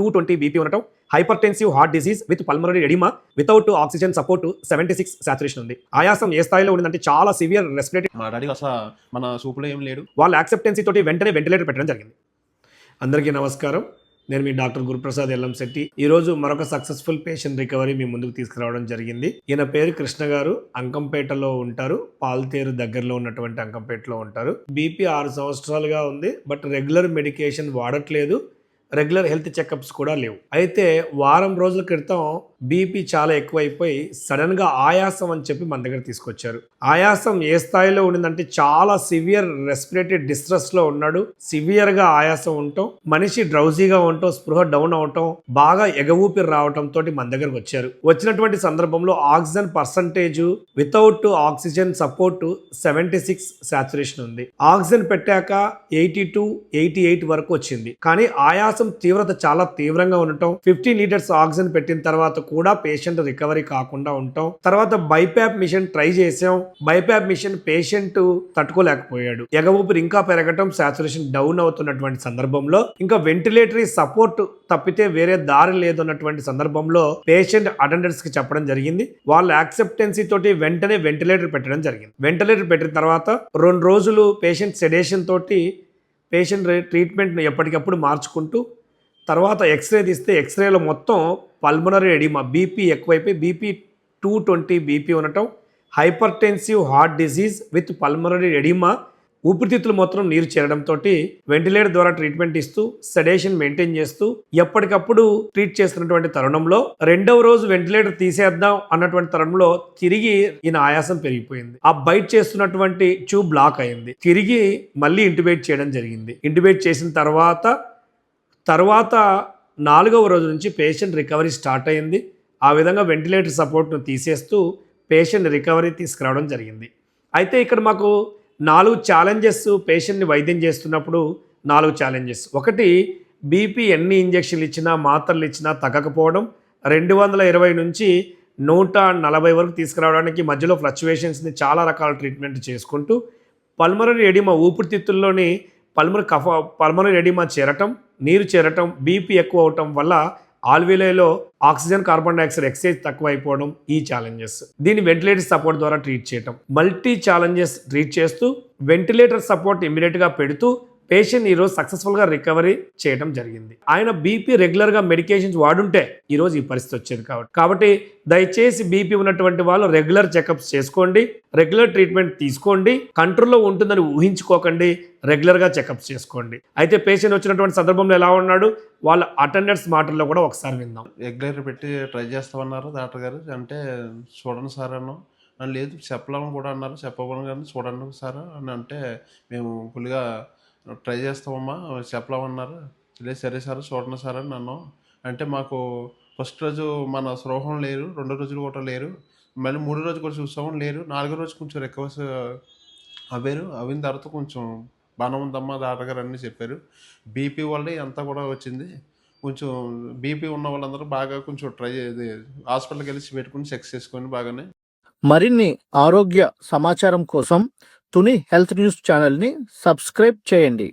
Two twenty BP ఉండటం hypertensive heart disease with pulmonary oedema without oxygen support seventy six saturation ఉంది. ఆయాసం ఏ స్థాయిలో ఉందంటే చాలా సివియర్ రెస్పిరేటరీ మా డాడీకి అసలు మన సూపులో ఏం లేడు. వాళ్ళ యాక్సెప్టెన్సీ తోటి వెంటనే వెంటిలేటర్ పెట్టడం జరిగింది. అందరికీ నమస్కారం. నేను మీ డాక్టర్ గురుప్రసాద్ ఎల్లం శెట్టి. ఈ రోజు మరొక సక్సెస్ఫుల్ పేషెంట్ రికవరీ మీ ముందుకు తీసుకురావడం జరిగింది. ఈయన పేరు కృష్ణ గారు. అంకంపేటలో ఉంటారు. పాల్తేరు దగ్గరలో ఉన్నటువంటి అంకంపేటలో ఉంటారు. బీపీ ఆరు సంవత్సరాలుగా ఉంది బట్ రెగ్యులర్ మెడికేషన్ వాడట్లేదు. రెగ్యులర్ హెల్త్ చెకప్స్ కూడా లేవు. అయితే వారం రోజుల క్రితం బీపీ చాలా ఎక్కువైపోయి సడన్గా ఆయాసం అని చెప్పి మన దగ్గర తీసుకొచ్చారు. ఆయాసం ఏ స్థాయిలో ఉండిందంటే చాలా సివియర్ రెస్పిరేటరీ డిస్ట్రెస్లో ఉన్నాడు. సివియర్గా ఆయాసం ఉండటం మనిషి డ్రౌజీగా ఉండటం స్పృహ డౌన్ అవటం బాగా ఎగవూపిరి రావటం తోటి మన దగ్గరకు వచ్చారు. వచ్చినటువంటి సందర్భంలో oxygen percentage without oxygen support seventy six saturation ఉంది. ఆక్సిజన్ పెట్టాక ఎయిటీ టు ఎయిటీ ఎయిట్ వరకు వచ్చింది. కానీ ఆయాసం తీవ్రత చాలా తీవ్రంగా ఉండటం ఫిఫ్టీ లీటర్స్ ఆక్సిజన్ పెట్టిన తర్వాత కూడా పేషెంట్ రికవరీ కాకుండా ఉంటాం. తర్వాత బైప్యాప్ మిషన్ ట్రై చేసాం. బైప్యాప్ మిషన్ పేషెంట్ తట్టుకోలేకపోయాడు. ఎగ ఊపిరి ఇంకా పెరగటం సాచురేషన్ డౌన్ అవుతున్నటువంటి సందర్భంలో ఇంకా వెంటిలేటరీ సపోర్ట్ తప్పితే వేరే దారి లేదన్నటువంటి సందర్భంలో పేషెంట్ అటెండర్స్కి చెప్పడం జరిగింది. వాళ్ళ యాక్సెప్టెన్సీ తోటి వెంటనే వెంటిలేటర్ పెట్టడం జరిగింది. వెంటిలేటర్ పెట్టిన తర్వాత రెండు రోజులు పేషెంట్ సెడేషన్ తోటి పేషెంట్ ట్రీట్మెంట్ను ఎప్పటికప్పుడు మార్చుకుంటూ తర్వాత ఎక్స్రే తీస్తే ఎక్స్రేలో మొత్తం పల్మనరీ ఎడిమా బీపీ ఎక్కువైపోయి బీపీ టూ ట్వంటీ బీపీ ఉండటం hypertensive heart disease with pulmonary oedema ఊపిరితిత్తులు మొత్తం నీరు చేరడంతో వెంటిలేటర్ ద్వారా ట్రీట్మెంట్ ఇస్తూ సెడేషన్ మెయింటైన్ చేస్తూ ఎప్పటికప్పుడు ట్రీట్ చేస్తున్నటువంటి తరుణంలో రెండవ రోజు వెంటిలేటర్ తీసేద్దాం అన్నటువంటి తరుణంలో తిరిగి ఈయన ఆయాసం పెరిగిపోయింది. ఆ బైట్ చేస్తున్నటువంటి ట్యూబ్ బ్లాక్ అయింది. తిరిగి మళ్ళీ ఇంటిబేట్ చేయడం జరిగింది. ఇంటిబేట్ చేసిన తర్వాత తర్వాత నాలుగవ రోజు నుంచి పేషెంట్ రికవరీ స్టార్ట్ అయింది. ఆ విధంగా వెంటిలేటర్ సపోర్ట్ను తీసేస్తూ పేషెంట్ రికవరీ తీసుకురావడం జరిగింది. అయితే ఇక్కడ మాకు నాలుగు ఛాలెంజెస్ పేషెంట్ని వైద్యం చేస్తున్నప్పుడు నాలుగు ఛాలెంజెస్. ఒకటి బీపీ ఎన్ని ఇంజక్షన్లు ఇచ్చినా మాత్రలు ఇచ్చినా తగ్గకపోవడం. రెండు వందల ఇరవై నుంచి నూట నలభై వరకు తీసుకురావడానికి మధ్యలో ఫ్లక్చువేషన్స్ని చాలా రకాల ట్రీట్మెంట్ చేసుకుంటూ పల్మరీ ఎడిమ ఊపిరితిత్తుల్లోని పల్మర్ కఫ పల్మనరీ ఎడిమా చేరటం నీరు చేరటం బీపీ ఎక్కువ అవటం వల్ల ఆల్విలేలో ఆక్సిజన్ కార్బన్ డైఆక్సైడ్ ఎక్సైజ్ తక్కువ అయిపోవడం ఈ ఛాలెంజెస్ దీన్ని వెంటిలేటర్ సపోర్ట్ ద్వారా ట్రీట్ చేయటం. మల్టీ ఛాలెంజెస్ ట్రీట్ చేస్తూ వెంటిలేటర్ సపోర్ట్ ఇమీడియట్గా పెడుతూ పేషెంట్ ఈరోజు సక్సెస్ఫుల్గా రికవరీ చేయడం జరిగింది. ఆయన బీపీ రెగ్యులర్గా మెడికేషన్స్ వాడుంటే ఈరోజు ఈ పరిస్థితి వచ్చేది కాబట్టి. కాబట్టి దయచేసి బీపీ ఉన్నటువంటి వాళ్ళు రెగ్యులర్ చెకప్స్ చేసుకోండి రెగ్యులర్ ట్రీట్మెంట్ తీసుకోండి కంట్రోల్లో ఉంటుందని ఊహించుకోకండి రెగ్యులర్గా చెకప్స్ చేసుకోండి. అయితే పేషెంట్ వచ్చినటువంటి సందర్భంలో ఎలా ఉన్నాడు? వాళ్ళ అటెండర్స్ మాటల్లో కూడా ఒకసారి విందాం. రెగ్యులర్ పెట్టి ట్రై చేస్తామన్నారు డాక్టర్ గారు. అంటే చూడండి సార్ అన్నాం. లేదు చెప్పలేము కూడా అన్నారు. చెప్పమని కానీ చూడండి సార్ అని అంటే మేము ఫుల్గా ట్రై చేస్తామమ్మా చెప్పలేమన్నారు? లేదు సరే సార్ చూడండి సార్ అని అన్నాం. అంటే మాకు ఫస్ట్ రోజు మన స్రోహం లేరు రెండో రోజులు కూడా లేరు. మళ్ళీ మూడో రోజు కూడా చూస్తాము లేరు. నాలుగో రోజు కొంచెం రికవర్స్ అవ్వారు. అవిన తర్వాత కొంచెం బాగానే ఉందమ్మా డాక్టర్ అన్నీ చెప్పారు. బీపీ వల్ల అంతా కూడా వచ్చింది. కొంచెం బీపీ ఉన్న వాళ్ళందరూ బాగా కొంచెం ట్రై హాస్పిటల్కి వెళ్ళి పెట్టుకుని చెక్ చేసుకొని బాగానే మరిన్ని ఆరోగ్య సమాచారం కోసం తుని హెల్త్ న్యూస్ ఛానల్ని సబ్స్క్రైబ్ చేయండి.